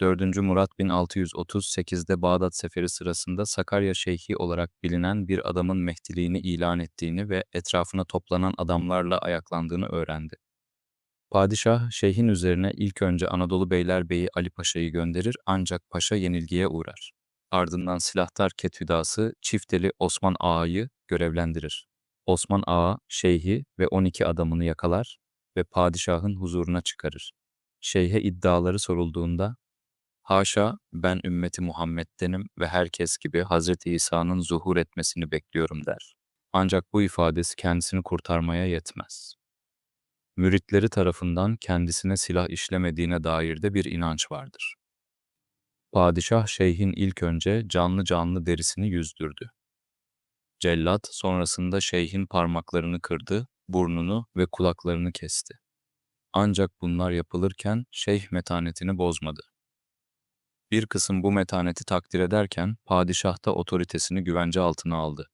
4. Murat 1638'de Bağdat Seferi sırasında Sakarya Şeyhi olarak bilinen bir adamın Mehdiliğini ilan ettiğini ve etrafına toplanan adamlarla ayaklandığını öğrendi. Padişah, şeyhin üzerine ilk önce Anadolu Beylerbeyi Ali Paşa'yı gönderir ancak paşa yenilgiye uğrar. Ardından silahtar Ketüdası Çifteli Osman Ağa'yı görevlendirir. Osman Ağa, şeyhi ve 12 adamını yakalar ve padişahın huzuruna çıkarır. Şeyhe iddiaları sorulduğunda, Haşa, ben ümmeti Muhammed'denim ve herkes gibi Hazreti İsa'nın zuhur etmesini bekliyorum der. Ancak bu ifadesi kendisini kurtarmaya yetmez. Müritleri tarafından kendisine silah işlemediğine dair de bir inanç vardır. Padişah şeyhin ilk önce canlı canlı derisini yüzdürdü. Cellat sonrasında şeyhin parmaklarını kırdı, burnunu ve kulaklarını kesti. Ancak bunlar yapılırken şeyh metanetini bozmadı. Bir kısım bu metaneti takdir ederken padişah da otoritesini güvence altına aldı.